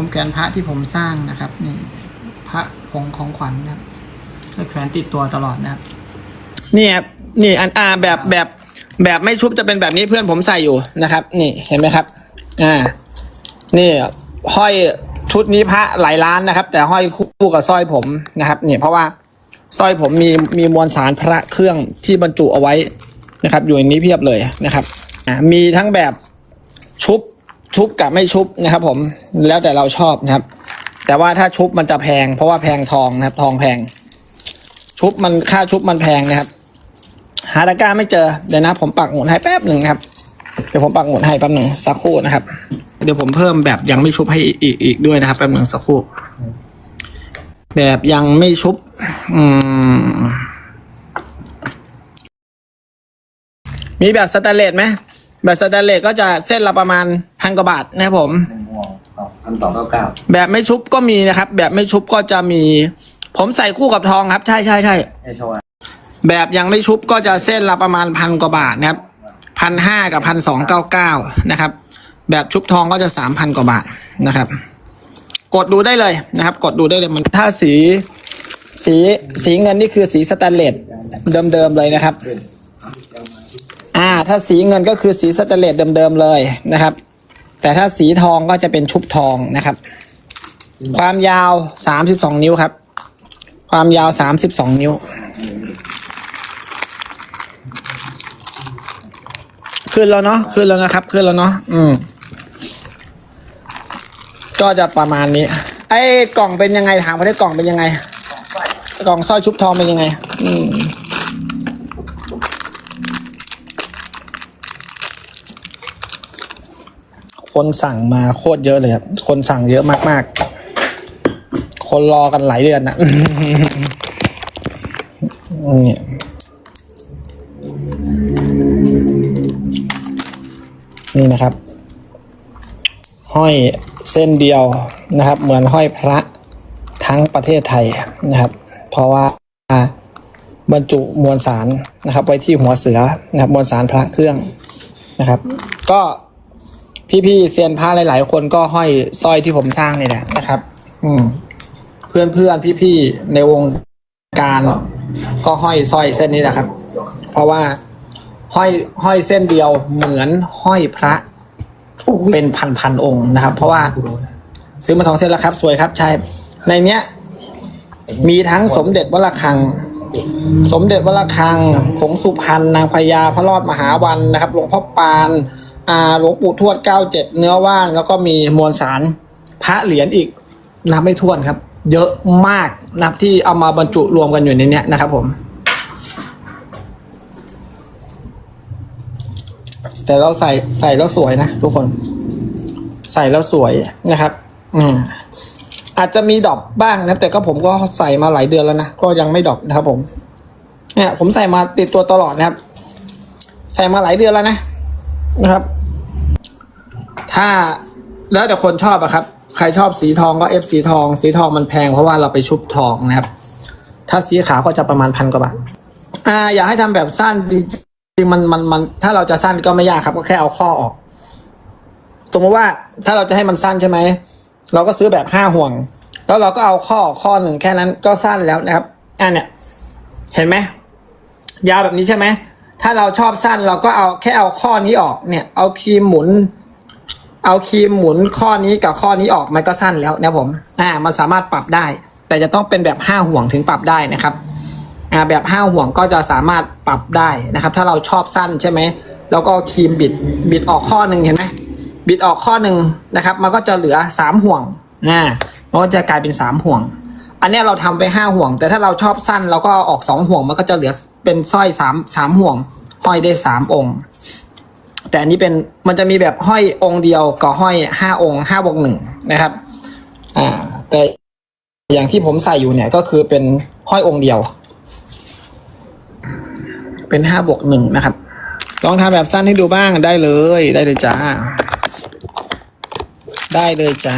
ผมแขวนพระที่ผมสร้างนะครับนี่พระผงของขวัญนะครับก็แขวนติดตัวตลอดนะครับนี่ครับนี่อันอาแบบแบบแบบไม่ชุบจะเป็นแบบนี้เพื่อนผมใส่อยู่นะครับ นี่เห็นไหมครับ อ่า นี่ห้อยชุดนี้พระหลายล้านนะครับ แต่ห้อยคู่กับสร้อยผมนะครับเนี่ยเพราะว่าสร้อยผมมีมีมวลสารพระเครื่องที่บรรจุเอาไว้นะครับ อยู่ในนี้เพียบเลยนะครับอ่ามีทั้งแบบชุบ ชุบกับไม่ชุบนะครับ ผมแล้วแต่เราชอบนะครับ แต่ว่าถ้าชุบมันจะแพง เพราะว่าแพงทองนะครับ ทองแพง ชุบมันค่าชุบมันแพงนะครับหาตะกร้าไม่เจอเดี๋ยวนะ ผมปักหมุดให้แป๊บหนึ่งครับเดี๋ยวผมปักหมุดให้แป๊บหนึ่งสักครู่นะครับ เดี๋ยวผมเพิ่มแบบยังไม่ชุบให้อีกอีกด้วยนะครับแป๊บหนึ่งสักครู่ แบบยังไม่ชุบ อืม มีแบบสแตนเลสไหมแบบสแตนเลสก็จะเส้นละประมาณพันกว่าบาทนะครับผมหนึ่งห่วงพันสองเก้าเก้าแบบไม่ชุบก็มีนะครับ แบบไม่ชุบก็จะมี ผมใส่คู่กับทองครับ ใช่ใช่ใช่ไอโชว์แบบยังไม่ชุบก็จะเส้นละประมาณพันกว่าบาทนะครับพันห้ากับพันสองเก้าเก้านะครับ แบบชุบทองก็จะสามพันกว่าบาทนะครับ กดดูได้เลยนะครับ กดดูได้เลยมันถ้าสี สีสีเงินนี่คือสีสแตนเลสเดิมๆเลยนะครับ อ่า ถ้าสีเงินก็คือสีสแตนเลสเดิมๆเลยนะครับ แต่ถ้าสีทองก็จะเป็นชุบทองนะครับ ความยาวสามสิบสองนิ้วครับ ความยาวสามสิบสองนิ้ว ขึ้นแล้วเนาะขึ้นแล้วนะครับ ขึ้นแล้วเนาะอืม ก็จะประมาณนี้ ไอ้กล่องเป็นยังไงถามเขาได้กล่องเป็นยังไง กล่องสร้อยชุบทองเป็นยังไง อืม คนสั่งมาโคตรเยอะเลยครับ คนสั่งเยอะมากๆ คนรอกันหลายเดือนนะนี่นี่นะครับ ห้อยเส้นเดียวนะครับ เหมือนห้อยพระทั้งประเทศไทยนะครับ เพราะว่าบรรจุมวลสารนะครับ ไว้ที่หัวเสือนะครับ มวลสารพระเครื่องนะครับ ก็ พี่ๆเซียนพระหลาย ๆ คนก็ห้อยสร้อยที่ผมสร้างนี่แหละนะครับ อืม เพื่อนเพื่อนพี่พี่ๆในวงการก็ห้อยสร้อยเส้นนี้แหละครับ เพราะว่าห้อยห้อยเส้นเดียวเหมือนห้อยพระเป็นพันพันๆองค์นะครับ เพราะว่าซื้อมาสองเส้นแล้วครับ สวยครับใช่ในเนี้ย มีทั้งสมเด็จวัดระฆัง สมเด็จวัดระฆังผงสุพรรณนางพญาพระรอดมหาวันนะครับหลวงพ่อปานอ่า หลวงปู่ทวดเก้าเจ็ดเนื้อว่านแล้วก็มีมวลสารพระเหรียญอีกนับไม่ถ้วนครับ เยอะมากนับที่เอามาบรรจุรวมกันอยู่ในนี้นะครับผม แต่เราใส่ใส่แล้วสวยนะทุกคน ใส่แล้วสวยนะครับ อืมอาจจะมีดอปบ้างนะแต่ก็ผมก็ใส่มาหลายเดือนแล้วนะก็ยังไม่ดอปนะครับ ผม เนี่ย ผมใส่มาติดตัวตลอดนะครับ ใส่มาหลายเดือนแล้วนะนะครับ ถ้าแล้วแต่คนชอบอะครับ ใครชอบสีทองก็เอฟสีทอง สีทองมันแพงเพราะว่าเราไปชุบทองนะครับ ถ้าสีขาวก็จะประมาณพันกว่าบาทอ่า อยากให้ทำแบบสั้นจริงมันมันมัน ถ้าเราจะสั้นก็ไม่ยากครับ ก็แค่เอาข้อออก สมมติว่าถ้าเราจะให้มันสั้นใช่ไหมเราก็ซื้อแบบห้าห่วง แล้วเราก็เอาข้ออข้อหนึ่งแค่นั้นก็สั้นแล้วนะครับอ่าเนี่ย เห็นไหมยาวแบบนี้ใช่ไหมถ้าเราชอบสั้นเราก็เอาแค่เอาข้อนี้ออกเนี่ย เอาครีมหมุน เอาครีมหมุนข้อนี้กับข้อนี้ออกมันก็สั้นแล้วนะผมอ่ามันสามารถปรับได้ แต่จะต้องเป็นแบบห้าห่วงถึงปรับได้นะครับอ่าแบบห้าห่วงก็จะสามารถปรับได้นะครับ ถ้าเราชอบสั้นใช่ไหมเราก็ครีมบิดบิดออกข้อหนึ่งเห็นไหมบิดออกข้อหนึ่งนะครับ มันก็จะเหลือสามห่วงอ่ามันก็จะกลายเป็นสามห่วง อันนี้เราทำไปห้าห่วง แต่ถ้าเราชอบสั้นเราก็ออกสองห่วง มันก็จะเหลือเป็นสร้อยสามสามห่วงห้อยได้สามองค์ แต่อันนี้เป็นมันจะมีแบบห้อยองค์เดียวกับห้อยห้าองค์ห้าบวกหนึ่งนะครับ อ่า แต่อย่างที่ผมใส่อยู่เนี่ยก็คือเป็นห้อยองค์เดียว เป็นห้าบวกหนึ่งนะครับ ลองทำแบบสั้นให้ดูบ้างได้เลยได้เลยจ้า ได้เลยจ้า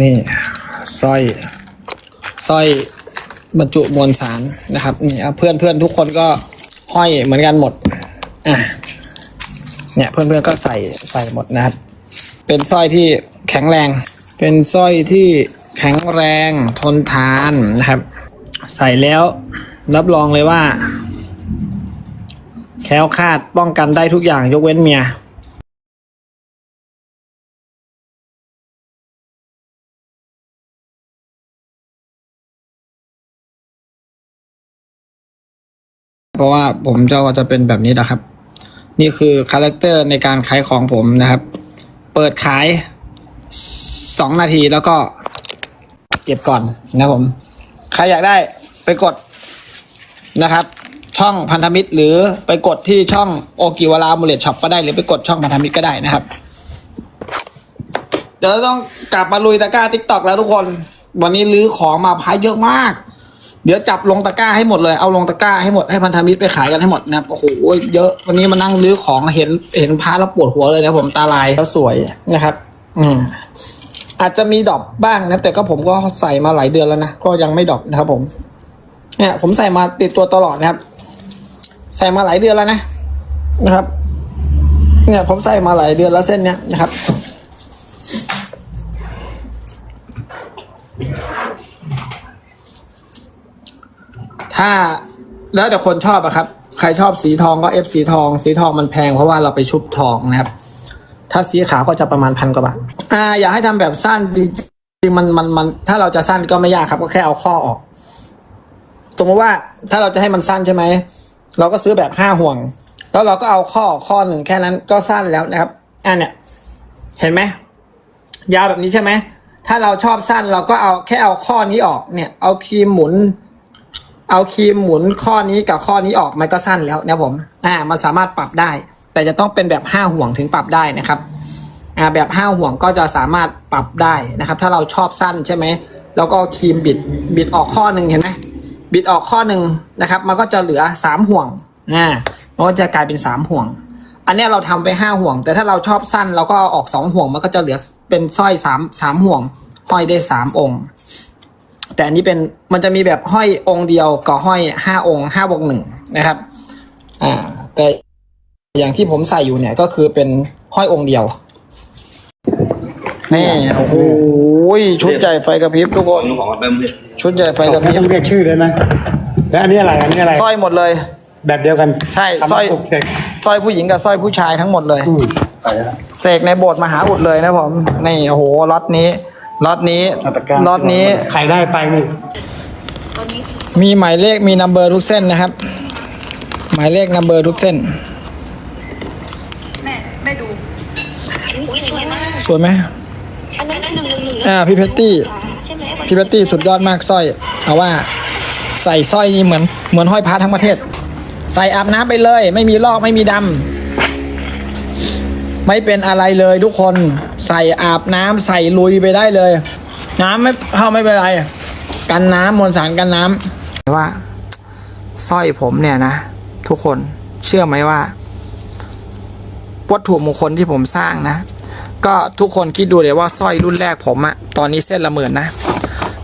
นี่สร้อยสร้อยบรรจุมวลสารนะครับนี่เอาเพื่อนเพื่อนทุกคนก็ ห้อยเหมือนกันหมด อะ เนี่ยเพื่อนเพื่อนก็ใส่ใส่หมดนะครับ เป็นสร้อยที่แข็งแรง เป็นสร้อยที่แข็งแรงทนทานนะครับ ใส่แล้วรับรองเลยว่า แคล้วคลาดป้องกันได้ทุกอย่างยกเว้นเมีย เพราะว่าผมจะจะเป็นแบบนี้นะครับ นี่คือคาแรคเตอร์ในการขายของผมนะครับ เปิดขายสองนาทีแล้วก็เก็บก่อนนะครับผม ใครอยากได้ไปกดนะครับ ช่องพันธมิตร หรือไปกดที่ช่องโอกิวารามูเลตช็อปก็ได้หรือไปกดช่องพันธมิตรก็ได้นะครับเดี๋ยวต้องกลับมาลุยตะกร้าทิกตอกแล้วทุกคน วันนี้ลื้อของมาพายเยอะมาก เดี๋ยวจับลงตะกร้าให้หมดเลย เอาลงตะกร้าให้หมด ให้พันธมิตรไปขายกันให้หมดนะครับ โอ้โห เยอะ วันนี้มานั่งรื้อของเห็นเห็นพาแล้วปวดหัวเลยนะผมตาลายแล้วสวยนะครับ อืม อาจจะมีดอปบ้างนะแต่ก็ผมก็ใส่มาหลายเดือนแล้วนะ ก็ยังไม่ดอปนะครับ ผม เนี่ย ผมใส่มาติดตัวตลอดนะครับ ใส่มาหลายเดือนแล้วนะ นะครับ เนี่ย ผมใส่มาหลายเดือนแล้วเส้นเนี้ยนะครับ ถ้าแล้วแต่คนชอบอะครับ ใครชอบสีทองก็เอฟสีทอง สีทองมันแพงเพราะว่าเราไปชุบทองนะครับ ถ้าสีขาวก็จะประมาณพันกว่าบาทอ่าอยากให้ทำแบบสั้นจริงมันมันมัน ถ้าเราจะสั้นก็ไม่ยากครับ ก็แค่เอาข้อออกสมมติว่าถ้าเราจะให้มันสั้นใช่ไหมเราก็ซื้อแบบห้าห่วง แล้วเราก็เอาข้อข้อหนึ่งแค่นั้นก็สั้นแล้วนะครับอ่าเนี่ยเห็นไหมยาวแบบนี้ใช่ไหมถ้าเราชอบสั้นเราก็เอาแค่เอาข้อนี้ออกเนี่ย เอาครีมหมุน เอาครีมหมุนข้อนี้กับข้อนี้ออกมันก็สั้นแล้วนะผม อ่า มันสามารถปรับได้ แต่จะต้องเป็นแบบห้าห่วงถึงปรับได้นะครับ อ่า แบบห้าห่วงก็จะสามารถปรับได้นะครับ ถ้าเราชอบสั้นใช่ไหมเราก็ครีมบิด บิดออกข้อหนึ่งเห็นไหมบิดออกข้อหนึ่งนะครับ มันก็จะเหลือสามห่วง อ่า มันก็จะกลายเป็นสามห่วง อันนี้เราทำไปห้าห่วง แต่ถ้าเราชอบสั้นเราก็เอาออกสองห่วง มันก็จะเหลือเป็นสร้อยสามสามห่วง ห้อยได้สามองค์ แต่อันนี้เป็นมันจะมีแบบห้อยองค์เดียวกับห้อยห้าองค์ห้าบวกหนึ่งนะครับ อ่า แต่อย่างที่ผมใส่อยู่เนี่ยก็คือเป็นห้อยองค์เดียว นี่โอ้โหชุดใหญ่ไฟกระพริบทุกคนของเต็มเลยชุดใหญ่ไฟกระพไม่ริบต้องเรียกชื่อเลยไหมแล้วอันนี้อะไรอันนี้อะไรสร้อยหมดเลย แบบเดียวกันใช่ทำสร้อยปลุกเสกสร้อยผู้หญิงกับสร้อยผู้ชายทั้งหมดเลย อืมไปแล้วเสกในโบสถ์มหาอุดเลยนะผม นี่โอ้โหล็อตนี้ ล็อตนี้มาตรการล็อตนี้ใครได้ไปนี่มีหมายเลขมีนัมเบอร์ทุกเส้นนะครับ หมายเลขนัมเบอร์ทุกเส้น แม่แม่ดู อุ้ยสวยมากสวยไหมอันนั้นหนึ่งหนึ่งหนึ่งอ่าพี่เพตตี้ ใช่ไหมพี่เพตตี้สุดยอดมากสร้อย เอาว่าใส่สร้อยนี่เหมือนเหมือนห้อยพระทั้งประเทศ ใส่อาบน้ำไปเลย ไม่มีลอกไม่มีดำ ไม่เป็นอะไรเลยทุกคนใส่อาบน้ำใส่ลุยไปได้เลย น้ำไม่เข้าไม่เป็นไร กันน้ำมวลสารกันน้ำว่าสร้อยผมเนี่ยนะ ทุกคนเชื่อไหมว่า วัตถุมงคลที่ผมสร้างนะ ก็ทุกคนคิดดูเลยว่าสร้อยรุ่นแรกผมอะตอนนี้เส้นละหมื่นนะ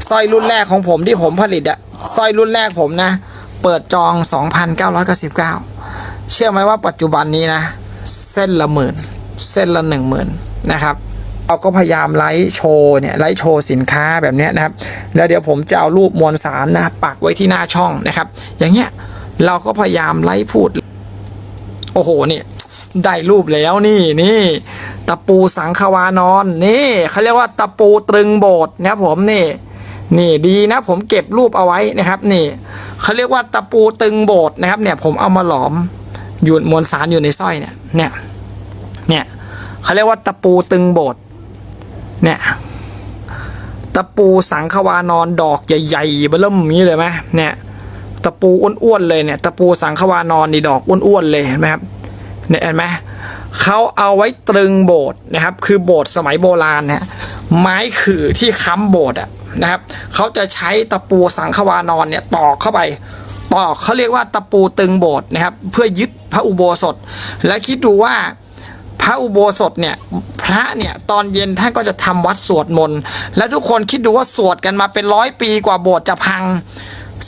สร้อยรุ่นแรกของผมที่ผมผลิตอะสร้อยรุ่นแรกผมนะ เปิดจอง 2,999 เชื่อไหมว่าปัจจุบันนี้นะ เส้นละหมื่น เส้นละหนึ่งหมื่นนะครับเราก็พยายามไลฟ์โชว์เนี่ยไลฟ์โชว์สินค้าแบบนี้นะครับ แล้วเดี๋ยวผมจะเอารูปมวลสารนะปักไว้ที่หน้าช่องนะครับ อย่างเงี้ยเราก็พยายามไลฟ์พูด โอ้โหนี่ได้รูปแล้วนี่นี่ตะปูสังขวานอนนี่เขาเรียกว่าตะปูตรึงโบสถ์นะครับผมนี่ นี่ดีนะ ผมเก็บรูปเอาไว้นะครับ นี่เขาเรียกว่าตะปูตึงโบสถ์นะครับ เนี่ยผมเอามาหลอมอยู่มวลสารอยู่ในสร้อยเนี่ยเนี่ย เนี่ยเขาเรียกว่าตะปูตึงโบสถ์เนี่ย ตะปูสังขวานอนดอกใหญ่ๆเบิ่มอย่างนี้เลยไหมเนี่ย ตะปูอ้วนๆเลยเนี่ย ตะปูสังขวานอนนี่ดอกอ้วนๆเลยเห็นไหมครับเนี่ยเห็นไหมเขาเอาไว้ตรึงโบสถ์นะครับ คือโบสถ์สมัยโบราณเนี่ยไม้ขื่อที่ค้ำโบสถ์อะนะครับเขาจะใช้ตะปูสังขวานอนเนี่ยตอกเข้าไปตอกเขาเรียกว่าตะปูตึงโบสถ์นะครับ เพื่อยึดพระอุโบสถ และคิดดูว่า พระอุโบสถเนี่ยพระเนี่ยตอนเย็นท่านก็จะทำวัดสวดมนต์และทุกคนคิดดูว่าสวดกันมาเป็นร้อยปีกว่าโบสถ์จะพัง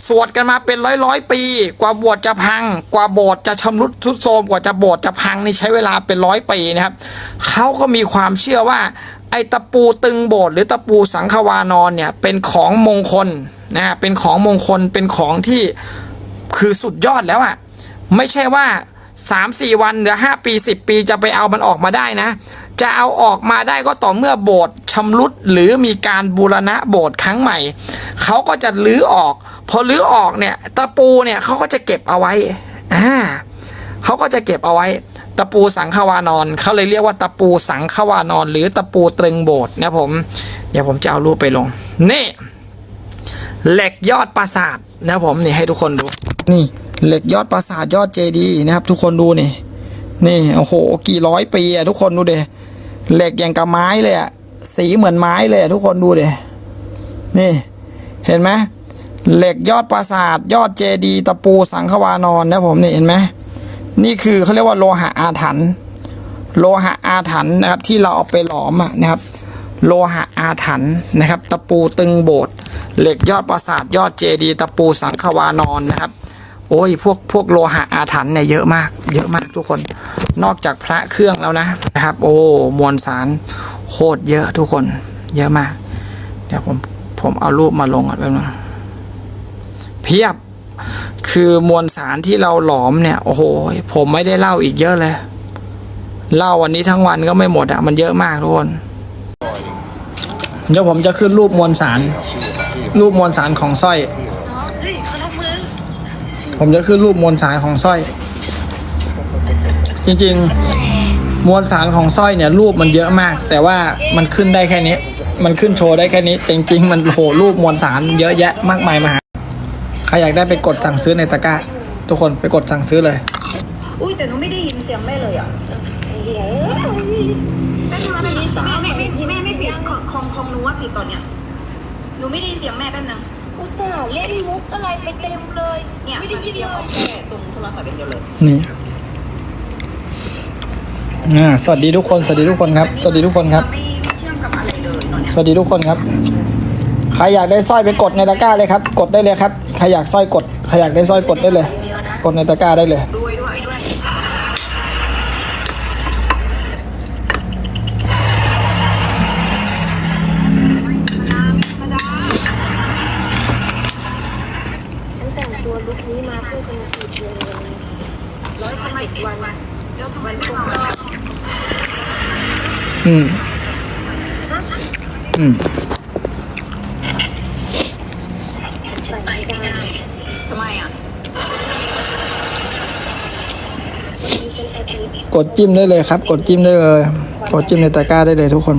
สวดกันมาเป็นร้อยร้อยปี กว่าโบสถ์จะพัง กว่าโบสถ์จะชำรุดทุดโทรมกว่าจะโบสถ์จะพังนี่ใช้เวลาเป็นร้อยปีนะครับเขาก็มีความเชื่อว่าไอ้ตะปูตึงโบสถ์หรือตะปูสังขวานอนเนี่ยเป็นของมงคลนะเป็นของมงคลเป็นของที่คือสุดยอดแล้วอะไม่ใช่ว่า สามสี่วันหรือห้าปีสิบปีจะไปเอามันออกมาได้นะ จะเอาออกมาได้ก็ต่อเมื่อโบสถ์ชำรุดหรือมีการบูรณะโบสถ์ครั้งใหม่ เขาก็จะลื้อออก พอลื้อออกเนี่ย ตะปูเนี่ยเขาก็จะเก็บเอาไว้อ่าเขาก็จะเก็บเอาไว้ ตะปูสังขวานอนเขาเลยเรียกว่าตะปูสังขวานอน หรือตะปูตรึงโบสถ์นะผมเดี๋ยวผมจะเอารูปไปลง นี่ เหล็กยอดปราสาทนะผมนี่ให้ทุกคนดูนี่ เหล็กยอดปราสาทยอดเจดีย์นะครับ ทุกคนดูนี่ นี่โอ้โหกี่ร้อยปีอะทุกคนดูเดเหล็กอย่างกับไม้เลยอะสีเหมือนไม้เลยทุกคนดูเดนี่ เห็นไหมเหล็กยอดปราสาทยอดเจดีย์ตะปูสังขวานอนนะผมนี่เห็นไหมนี่คือเขาเรียกว่าโลหะอาถรรพ์โลหะอาถรรพ์นะครับ ที่เราเอาไปหลอมอะนะครับ โลหะอาถรรพ์นะครับ ตะปูตึงโบสถ์เหล็กยอดปราสาทยอดเจดีย์ตะปูสังขวานอนนะครับ โอ้ยพวกพวกโลหะอาถรรพ์เนี่ยเยอะมาก เยอะมากทุกคน นอกจากพระเครื่องแล้วนะนะครับ โอ้มวลสารโคตรเยอะทุกคน เยอะมาก เดี๋ยวผมผมเอารูปมาลงก่อนแป๊บนึงเพียบคือมวลสารที่เราหลอมเนี่ย โอ้โหผมไม่ได้เล่าอีกเยอะเลยเล่าวันนี้ทั้งวันก็ไม่หมดอะมันเยอะมากทุกคนเดี๋ยวผมจะขึ้นรูปมวลสาร รูปมวลสารของสร้อย ผมจะขึ้นรูปมวลสารของสร้อย จริงๆ มวลสารของสร้อยเนี่ยรูปมันเยอะมาก แต่ว่ามันขึ้นได้แค่นี้ มันขึ้นโชว์ได้แค่นี้ จริง ๆ มันโหรูปมวลสารเยอะแยะมากมายมหาใครอยากได้ไปกดสั่งซื้อในตะกร้า ทุกคนไปกดสั่งซื้อเลย อุ้ยแต่หนูไม่ได้ยินเสียงแม่เลยอะแป๊บนึงนะแม่แม่แม่แม่ไม่ผิดของของหนูว่าผิดตอนเนี้ยหนูไม่ได้ยินเสียงแม่แป๊บนึง อุตส่าห์เล่นมุกอะไรไปเต็มเลย เนี่ยไม่ได้ยินเสียงเลขอยงแม่ตรงโทรศัพท์เป็นเดียวเลย นี่อ่าสวัสดีทุกคน สวัสดีทุกคนครับ สวัสดีทุกคนครับ ไม่ไม่เชื่อมกับอะไรเลยตอนเนี้ยสวัสดีทุกคนครับ ใครอยากได้สร้อยไปกดในตะกร้าเลยครับ กดได้เลยครับ ใครอยากสร้อยกด ใครอยากได้สร้อยกดได้เลย กดในตะกร้าได้เลยด้วยด้วยด้วย ฉันแต่งตัวลุคนี้มาเพื่อจะมาจีบเธอเลย ร้อยทำไมอีกวันวันเดี๋ยวทำไมไม่มา อืม อืมฉันไปไม่ได้ทำไมอะกดจิ้มได้เลยครับ กดจิ้มได้เลย กดจิ้มในตะกร้าได้เลยทุกคน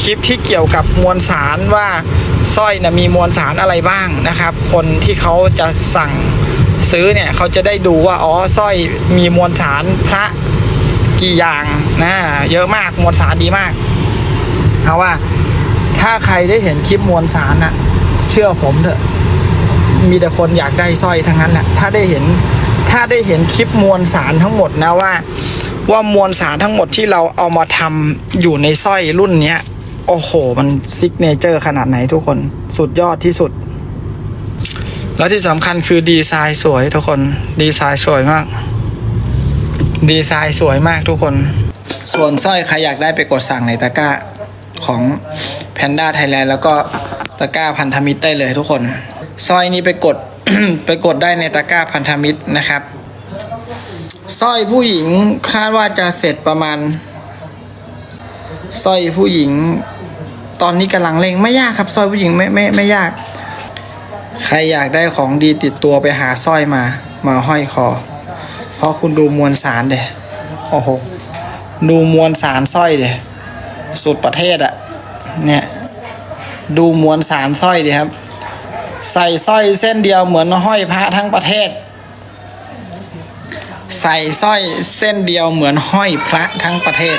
คลิปที่เกี่ยวกับมวลสารว่าสร้อยนะมีมวลสารอะไรบ้างนะครับ คนที่เขาจะสั่งซื้อเนี่ยเขาจะได้ดูว่าอ๋อสร้อยมีมวลสารพระ กี่อย่างนะเยอะมากมวลสารดีมาก เอาว่า ถ้าใครได้เห็นคลิปมวลสารนะเชื่อผมเถอะ มีแต่คนอยากได้สร้อยทั้งนั้นแหละถ้าได้เห็นถ้าได้เห็นคลิปมวลสารทั้งหมดนะว่า ว่ามวลสารทั้งหมดที่เราเอามาทำอยู่ในสร้อยรุ่นเนี้ย โอ้โห มันซิกเนเจอร์ขนาดไหนทุกคนสุดยอดที่สุด แล้วที่สำคัญคือดีไซน์สวยทุกคนดีไซน์สวยมาก ดีไซน์สวยมากทุกคน ส่วนสร้อยใครอยากได้ไปกดสั่งในตะกร้าของ Panda Thailand แล้วก็ตะกร้าพันธมิตรได้เลยทุกคนสร้อยนี้ไปกด ไปกดได้ในตะกร้าพันธมิตรนะครับสร้อยผู้หญิงคาดว่าจะเสร็จประมาณสร้อยผู้หญิง ตอนนี้กำลังเร่งไม่ยากครับสร้อยผู้หญิงไม่ไม่ไม่ยาก ใครอยากได้ของดีติดตัวไปหาสร้อยมา มาห้อยคอ เพราะคุณดูมวลสารเดโอ้โห ดูมวลสารสร้อยเดสุดประเทศอะเนี่ย ดูมวลสารสร้อยดิครับ ใส่สร้อยเส้นเดียวเหมือนห้อยพระทั้งประเทศ ใส่สร้อยเส้นเดียวเหมือนห้อยพระทั้งประเทศ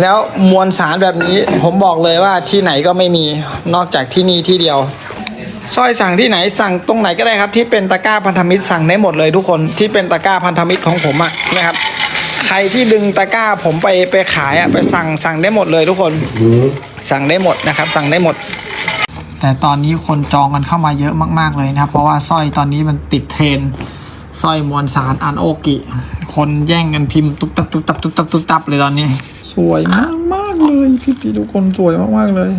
แล้วมวลสารแบบนี้ผมบอกเลยว่าที่ไหนก็ไม่มีนอกจากที่นี่ที่เดียว สร้อยสั่งที่ไหนสั่งตรงไหนก็ได้ครับ ที่เป็นตะกร้าพันธมิตรสั่งได้หมดเลยทุกคนที่เป็นตะกร้าพันธมิตรของผมอะนะครับ ใครที่ดึงตะกร้าผมไปไปขายอะไปสั่งสั่งได้หมดเลยทุกคนสั่งได้หมดนะครับ สั่งได้หมด แต่ตอนนี้คนจองกันเข้ามาเยอะมาก ๆเลยนะครับ เพราะว่าสร้อยตอนนี้มันติดเทรนสร้อยมวลสารอันโอกิ คนแย่งกันพิมพ์ตุ๊บตับตุ๊บตับตุ๊บตับตุ๊บตับเลยตอนนี้ สวยมากมากๆเลยพี่พี่ทุกคนสวยมากๆเลย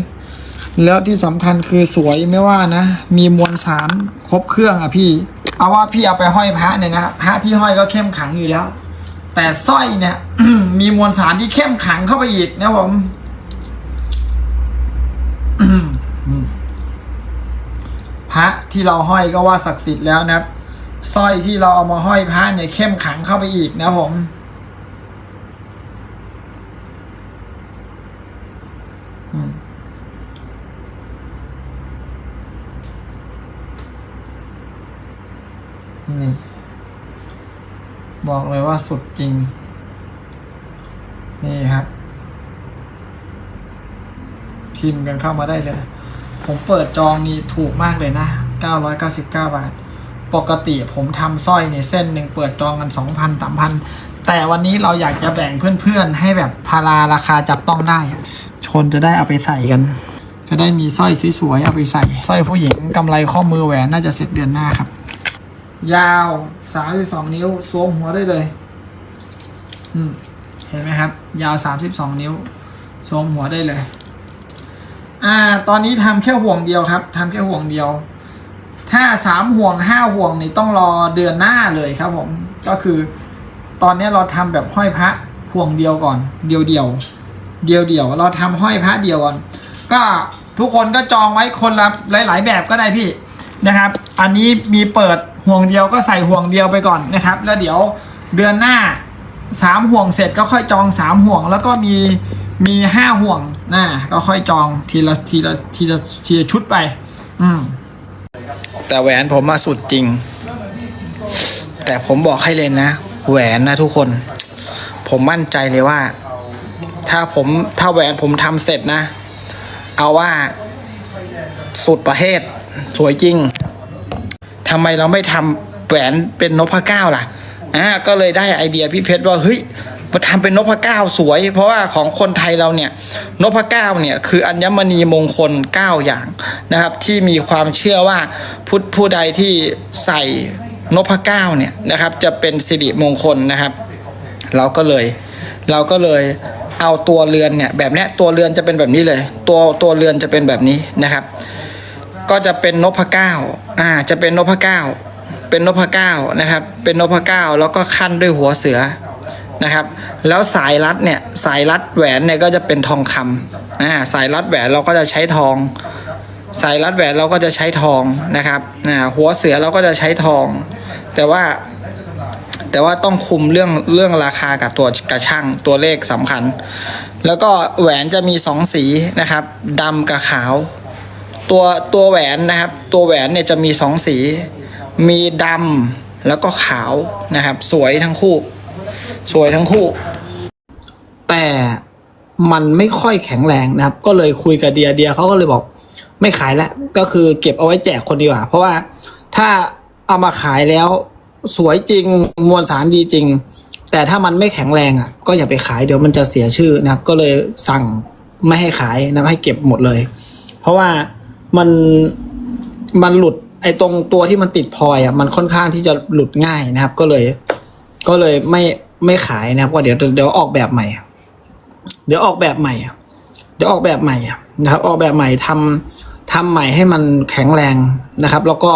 แล้วที่สำคัญคือสวยไม่ว่านะ มีมวลสารครบเครื่องอะพี่ เอาว่าพี่เอาไปห้อยพระเนี่ยนะพระที่ห้อยก็เข้มขังอยู่แล้ว แต่สร้อยเนี่ยมีมวลสารที่เข้มขังเข้าไปอีกนะผมพระที่เราห้อยก็ว่าศักดิ์สิทธิ์แล้วนะครับสร้อยที่เราเอามาห้อยพระเนี่ยเข้มขังเข้าไปอีกนะผม นี่ บอกเลยว่าสุดจริง นี่ครับพิมพ์กันเข้ามาได้เลย ผมเปิดจองนี่ถูกมากเลยนะ 999 บาท ปกติผมทำสร้อยเนี่ยเส้นหนึ่งเปิดจองกัน 2,000 3,000 แต่วันนี้เราอยากจะแบ่งเพื่อนๆ ให้แบบพาราราคาจับต้องได้อะชนจะได้เอาไปใส่กัน จะได้มีสร้อยสวยๆ เอาไปใส่ สร้อยผู้หญิงกำไรข้อมือแหวนน่าจะเสร็จเดือนหน้าครับ ยาว32นิ้วสวมหัวได้เลยเห็นไหมครับ ยาว32นิ้วสวมหัวได้เลย อ่า ตอนนี้ทำแค่ห่วงเดียวครับทำแค่ห่วงเดียว ถ้าสามห่วงห้าห่วงนี่ต้องรอเดือนหน้าเลยครับผม ก็คือ ตอนนี้เราทำแบบห้อยพระห่วงเดียวก่อน เดียวเดียว เดียวเดียว เราทำห้อยพระเดียวก่อน ก็ทุกคนก็จองไว้คนละหลาย ๆ แบบก็ได้พี่นะครับ อันนี้มีเปิด ห่วงเดียวก็ใส่ห่วงเดียวไปก่อนนะครับ แล้วเดี๋ยวเดือนหน้าสามห่วงเสร็จก็ค่อยจองสามห่วง แล้วก็มีมีห้าห่วงนะก็ค่อยจองทีละทีละทีละทีละชุดไป อืมแต่แหวนผมมาสุดจริง แต่ผมบอกให้เลยนะ แหวนนะทุกคน ผมมั่นใจเลยว่า ถ้าผมถ้าแหวนผมทำเสร็จนะ เอาว่าสุดประเทศสวยจริง ทำไมเราไม่ทำแหวนเป็นนพเก้าล่ะอ่าก็เลยได้ไอเดียพี่เพชรว่าเฮ้ยมาทำเป็นนพเก้าสวย เพราะว่าของคนไทยเราเนี่ยนพเก้าเนี่ยคืออัญมณีมงคล 9 อย่างนะครับ ที่มีความเชื่อว่าพุทธผู้ใดที่ใส่นพเก้าเนี่ยนะครับ จะเป็นสิริมงคลนะครับ เราก็เลย เราก็เลยเอาตัวเรือนเนี่ยแบบนี้ตัวเรือนจะเป็นแบบนี้เลย ตัวตัวเรือนจะเป็นแบบนี้นะครับ ก็จะเป็นนพเก้าอ่า จะเป็นนพเก้า เป็นนพเก้านะครับ เป็นนพเก้าแล้วก็ขั้นด้วยหัวเสือนะครับ แล้วสายรัดเนี่ย สายรัดแหวนเนี่ยก็จะเป็นทองคำอ่า สายรัดแหวนเราก็จะใช้ทอง สายรัดแหวนเราก็จะใช้ทองนะครับ อ่า หัวเสือเราก็จะใช้ทอง แต่ว่า แต่ว่าต้องคุมเรื่องเรื่องราคากับตัวกระช่างตัวเลขสำคัญ แล้วก็แหวนจะมีสองสีนะครับดำกับขาว ตัวตัวแหวนนะครับ ตัวแหวนเนี่ยจะมีสองสี มีดำแล้วก็ขาวนะครับ สวยทั้งคู่ สวยทั้งคู่ แต่มันไม่ค่อยแข็งแรงนะครับ ก็เลยคุยกับเดียเดียเขาก็เลยบอก ไม่ขายแล้วก็คือเก็บเอาไว้แจกคนดีกว่า เพราะว่าถ้าเอามาขายแล้วสวยจริงมวลสารดีจริง แต่ถ้ามันไม่แข็งแรงอะ ก็อย่าไปขายเดี๋ยวมันจะเสียชื่อนะครับ ก็เลยสั่งไม่ให้ขายนะให้เก็บหมดเลย เพราะว่า มันมันหลุดไอ้ตรงตัวที่มันติดพลอยอะมันค่อนข้างที่จะหลุดง่ายนะครับ ก็เลย ก็เลยไม่ไม่ขายนะครับว่าเดี๋ยวเดี๋ยวออกแบบใหม่ เดี๋ยวออกแบบใหม่ เดี๋ยวออกแบบใหม่นะครับ ออกแบบใหม่ทำทำใหม่ให้มันแข็งแรงนะครับ แล้วก็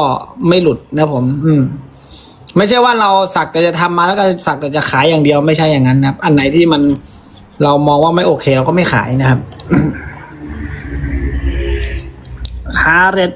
ไม่หลุดนะผม อืม ไม่ใช่ว่าเราสักแต่จะทำมาแล้วก็สักแต่จะขายอย่างเดียวไม่ใช่อย่างนั้นนะครับ อันไหนที่มันเรามองว่าไม่โอเคเราก็ไม่ขายนะครับ คาเร็ด